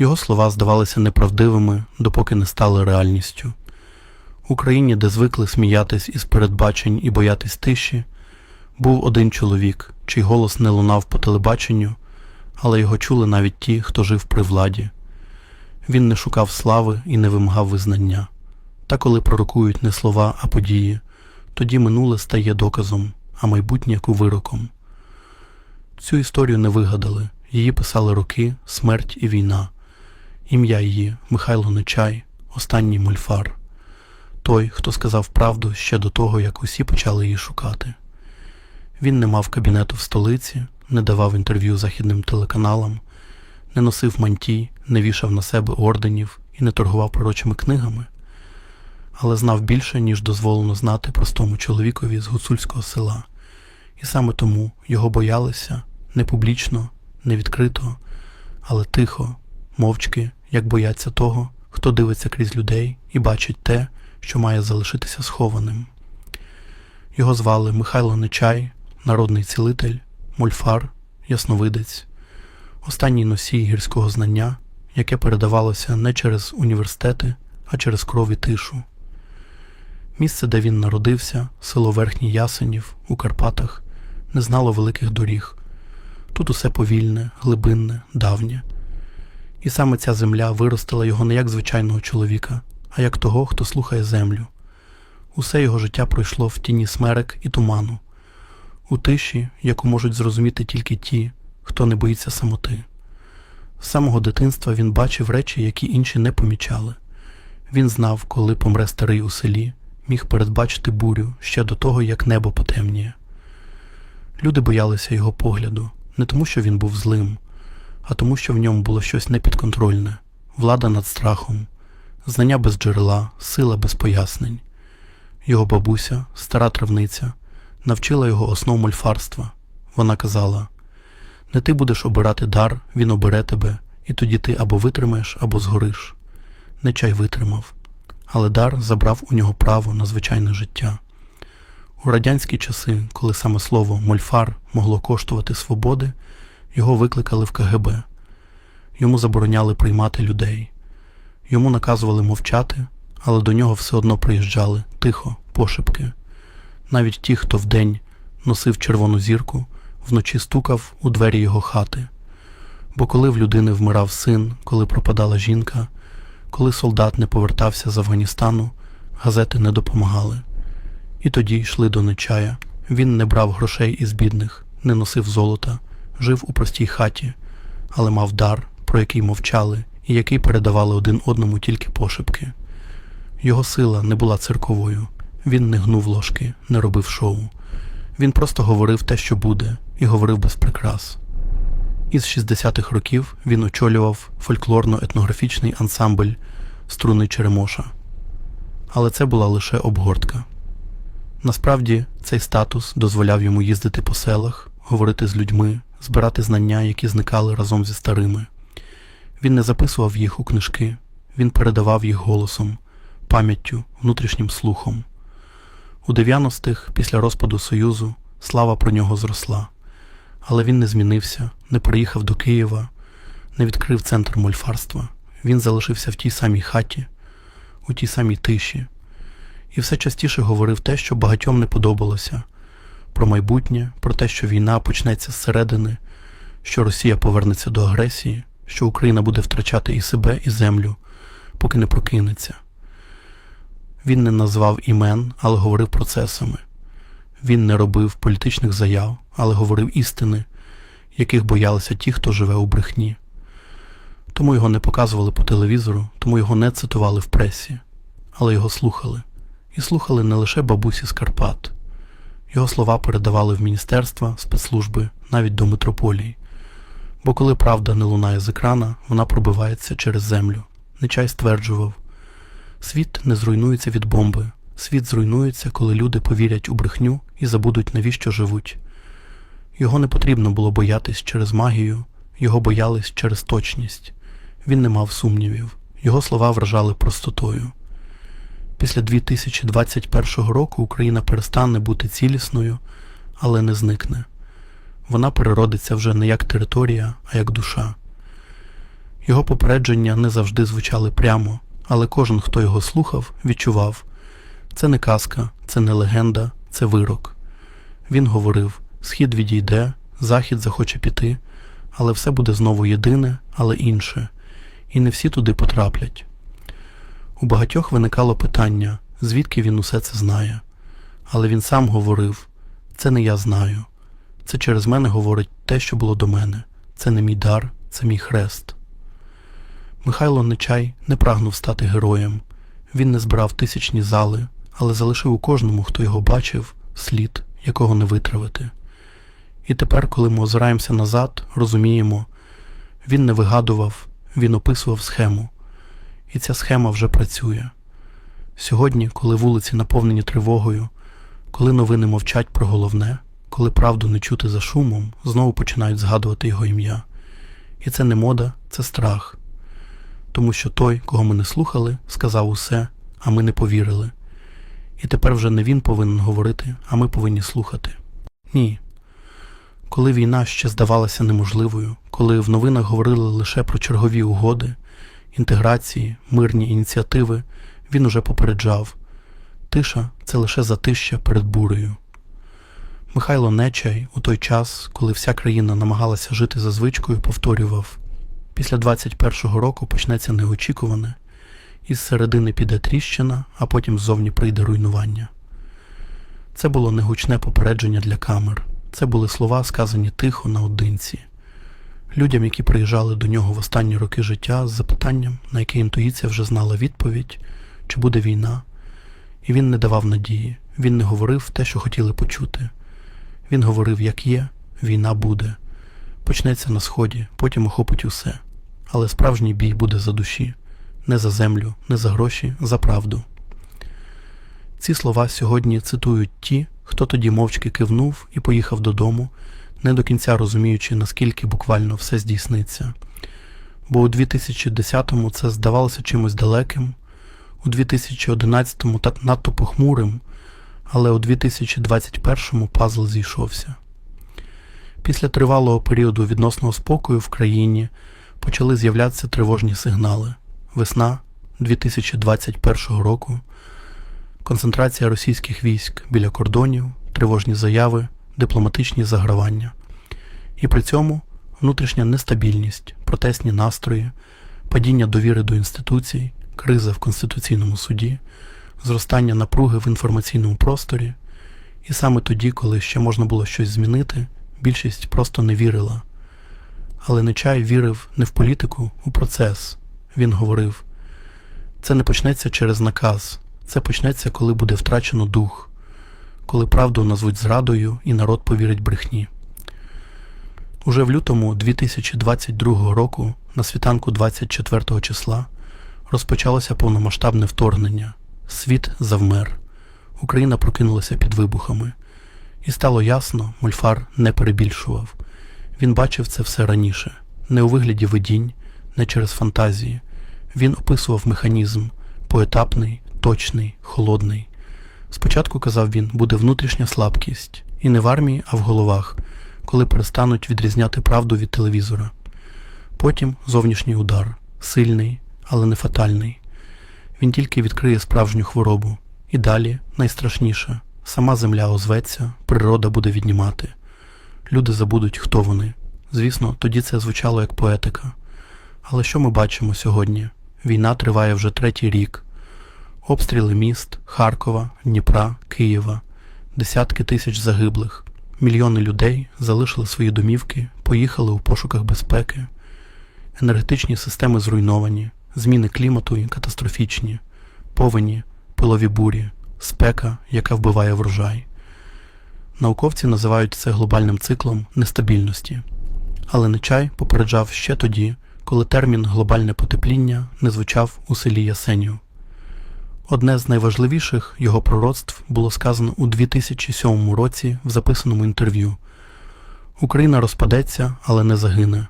Його слова здавалися неправдивими, допоки не стали реальністю. В Україні, де звикли сміятись із передбачень і боятись тиші, був один чоловік, чий голос не лунав по телебаченню, але його чули навіть ті, хто жив при владі. Він не шукав слави і не вимагав визнання. Та коли пророкують не слова, а події, тоді минуле стає доказом, а майбутнє вироком. Цю історію не вигадали, її писали роки, смерть і війна. Ім'я її Михайло Нечай, останній мульфар. Той, хто сказав правду ще до того, як усі почали її шукати. Він не мав кабінету в столиці, не давав інтерв'ю західним телеканалам, не носив мантій, не вішав на себе орденів і не торгував пророчими книгами, але знав більше, ніж дозволено знати простому чоловікові з гуцульського села, і саме тому його боялися не публічно, не відкрито, але тихо, мовчки, як бояться того, хто дивиться крізь людей і бачить те, що має залишитися схованим. Його звали Михайло Нечай, народний цілитель, мульфар, ясновидець, останній носій гірського знання, яке передавалося не через університети, а через кров і тишу. Місце, де він народився, село Верхній Ясенів у Карпатах, не знало великих доріг. Тут усе повільне, глибинне, давнє. І саме ця земля виростила його не як звичайного чоловіка, а як того, хто слухає землю. Усе його життя пройшло в тіні смерек і туману, у тиші, яку можуть зрозуміти тільки ті, хто не боїться самоти. З самого дитинства він бачив речі, які інші не помічали. Він знав, коли помре старий у селі, міг передбачити бурю ще до того, як небо потемніє. Люди боялися його погляду, не тому, що він був злим, а тому, що в ньому було щось непідконтрольне, влада над страхом, знання без джерела, сила без пояснень. Його бабуся, стара травниця, навчила його основ мольфарства. Вона казала: не ти будеш обирати дар, він обере тебе, і тоді ти або витримаєш, або згориш. Нечай витримав, але дар забрав у нього право на звичайне життя. У радянські часи, коли саме слово мольфар могло коштувати свободи, його викликали в КГБ. Йому забороняли приймати людей. Йому наказували мовчати, але до нього все одно приїжджали тихо, пошепки. Навіть ті, хто вдень носив червону зірку, вночі стукав у двері його хати. Бо коли в людини вмирав син, коли пропадала жінка, коли солдат не повертався з Афганістану, газети не допомагали. І тоді йшли до Нечая. Він не брав грошей із бідних, не носив золота, жив у простій хаті, але мав дар, про який мовчали і який передавали один одному тільки пошепки. Його сила не була цирковою, він не гнув ложки, не робив шоу. Він просто говорив те, що буде, і говорив без прикрас. Із 60-х років він очолював фольклорно-етнографічний ансамбль струни Черемоша. Але це була лише обгортка. Насправді, цей статус дозволяв йому їздити по селах, говорити з людьми, збирати знання, які зникали разом зі старими. Він не записував їх у книжки, він передавав їх голосом, пам'яттю, внутрішнім слухом. У 90-х, після розпаду Союзу, слава про нього зросла, але він не змінився, не приїхав до Києва, не відкрив центр мольфарства. Він залишився в тій самій хаті, у тій самій тиші, і все частіше говорив те, що багатьом не подобалося про майбутнє, про те, що війна почнеться зсередини, що Росія повернеться до агресії, що Україна буде втрачати і себе, і землю, поки не прокинеться. Він не назвав імен, але говорив процесами. Він не робив політичних заяв, але говорив істини, яких боялися ті, хто живе у брехні. Тому його не показували по телевізору, тому його не цитували в пресі, але його слухали. І слухали не лише бабусі з Карпат. Його слова передавали в міністерства, спецслужби, навіть до митрополії. Бо коли правда не лунає з екрана, вона пробивається через землю. Нечай стверджував: світ не зруйнується від бомби, світ зруйнується, коли люди повірять у брехню і забудуть, навіщо живуть. Його не потрібно було боятись через магію, його боялись через точність. Він не мав сумнівів, його слова вражали простотою. Після 2021 року Україна перестане бути цілісною, але не зникне. Вона переродиться вже не як територія, а як душа. Його попередження не завжди звучали прямо, але кожен, хто його слухав, відчував це не казка, це не легенда, це вирок. Він говорив: Схід відійде, захід захоче піти, але все буде знову єдине, але інше, і не всі туди потраплять. У багатьох виникало питання, звідки він усе це знає. Але він сам говорив: це не я знаю. Це через мене говорить те, що було до мене. Це не мій дар, це мій хрест. Михайло Нечай не прагнув стати героєм. Він не збирав тисячні зали, але залишив у кожному, хто його бачив, слід, якого не витравити. І тепер, коли ми озираємося назад, розуміємо, він не вигадував, він описував схему. І ця схема вже працює. Сьогодні, коли вулиці наповнені тривогою, коли новини мовчать про головне, коли правду не чути за шумом, знову починають згадувати його ім'я. І це не мода, це страх. Тому що той, кого ми не слухали, сказав усе, а ми не повірили. І тепер вже не він повинен говорити, а ми повинні слухати. Ні. Коли війна ще здавалася неможливою, коли в новинах говорили лише про чергові угоди, інтеграції, мирні ініціативи, він уже попереджав тиша це лише затища перед бурею. Михайло Нечай у той час, коли вся країна намагалася жити за звичкою, повторював після 21-го року почнеться неочікуване, із середини піде тріщина, а потім ззовні прийде руйнування. Це було негучне попередження для камер. Це були слова, сказані тихо наодинці. Людям, які приїжджали до нього в останні роки життя з запитанням, на яке інтуїція вже знала відповідь, чи буде війна. І він не давав надії, він не говорив те, що хотіли почути. Він говорив, як є, війна буде. Почнеться на сході, потім охопить усе. Але справжній бій буде за душі, не за землю, не за гроші, за правду. Ці слова сьогодні цитують ті, хто тоді мовчки кивнув і поїхав додому, не до кінця розуміючи, наскільки буквально все здійсниться. Бо у 2010-му це здавалося чимось далеким, у 2011-му так надто похмурим, але у 2021-му пазл зійшовся. Після тривалого періоду відносного спокою в країні почали з'являтися тривожні сигнали. Весна 2021 року, концентрація російських військ біля кордонів, тривожні заяви, дипломатичні загравання. І при цьому внутрішня нестабільність, протестні настрої, падіння довіри до інституцій, криза в Конституційному суді, зростання напруги в інформаційному просторі. І саме тоді, коли ще можна було щось змінити, більшість просто не вірила. Але Нечай вірив не в політику, у процес. Він говорив: це не почнеться через наказ, це почнеться, коли буде втрачено дух, коли правду назвуть зрадою і народ повірить брехні. Уже в лютому 2022 року, на світанку 24 числа, розпочалося повномасштабне вторгнення. Світ завмер. Україна прокинулася під вибухами. І стало ясно, Мольфар не перебільшував. Він бачив це все раніше, не у вигляді видінь, не через фантазії. Він описував механізм поетапний, точний, холодний. Спочатку, казав він, буде внутрішня слабкість, і не в армії, а в головах, коли перестануть відрізняти правду від телевізора. Потім зовнішній удар, сильний, але не фатальний. Він тільки відкриє справжню хворобу. І далі найстрашніше сама земля озветься, природа буде віднімати. Люди забудуть, хто вони. Звісно, тоді це звучало як поетика. Але що ми бачимо сьогодні? Війна триває вже третій рік. Обстріли міст, Харкова, Дніпра, Києва, десятки тисяч загиблих, мільйони людей залишили свої домівки, поїхали у пошуках безпеки, енергетичні системи зруйновані, зміни клімату і катастрофічні, повені, пилові бурі, спека, яка вбиває врожай. Науковці називають це глобальним циклом нестабільності. Але Нечай попереджав ще тоді, коли термін глобальне потепління не звучав у селі Ясенів. Одне з найважливіших його пророцтв було сказано у 2007 році в записаному інтерв'ю: Україна розпадеться, але не загине.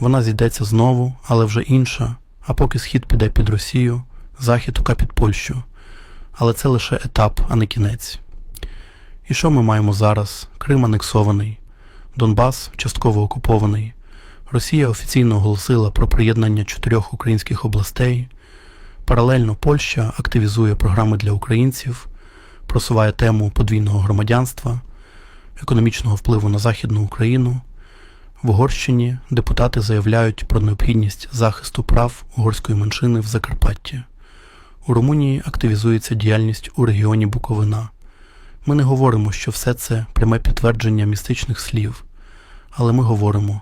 Вона зійдеться знову, але вже інша. А поки схід піде під Росію, захід ука під Польщу. Але це лише етап, а не кінець. І що ми маємо зараз? Крим анексований, Донбас частково окупований, Росія офіційно оголосила про приєднання чотирьох українських областей. Паралельно Польща активізує програми для українців, просуває тему подвійного громадянства, економічного впливу на Західну Україну. В Угорщині депутати заявляють про необхідність захисту прав угорської меншини в Закарпатті. У Румунії активізується діяльність у регіоні Буковина. Ми не говоримо, що все це пряме підтвердження містичних слів, але ми говоримо.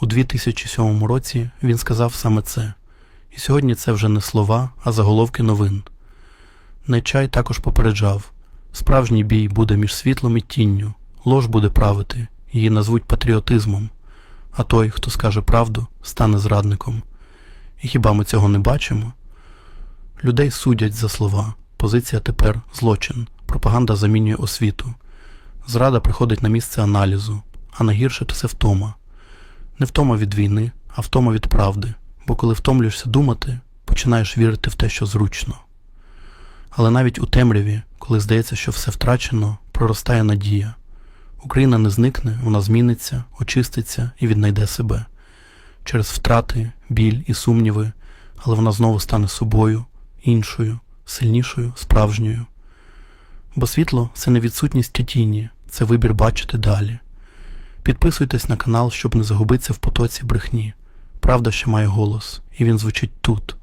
У 2007 році він сказав саме це. І сьогодні це вже не слова, а заголовки новин. Нечай також попереджав: справжній бій буде між світлом і тінню, лож буде правити, її назвуть патріотизмом, а той, хто скаже правду, стане зрадником. І хіба ми цього не бачимо? Людей судять за слова. Позиція тепер злочин. Пропаганда замінює освіту. Зрада приходить на місце аналізу, а найгірше це втома. Не втома від війни, а втома від правди. Бо коли втомлюєшся думати, починаєш вірити в те, що зручно. Але навіть у темряві, коли здається, що все втрачено, проростає надія. Україна не зникне, вона зміниться, очиститься і віднайде себе через втрати, біль і сумніви, але вона знову стане собою, іншою, сильнішою, справжньою. Бо світло це не відсутність тіні, це вибір бачити далі. Підписуйтесь на канал, щоб не загубитися в потоці брехні. Правда ще має голос, і він звучить тут,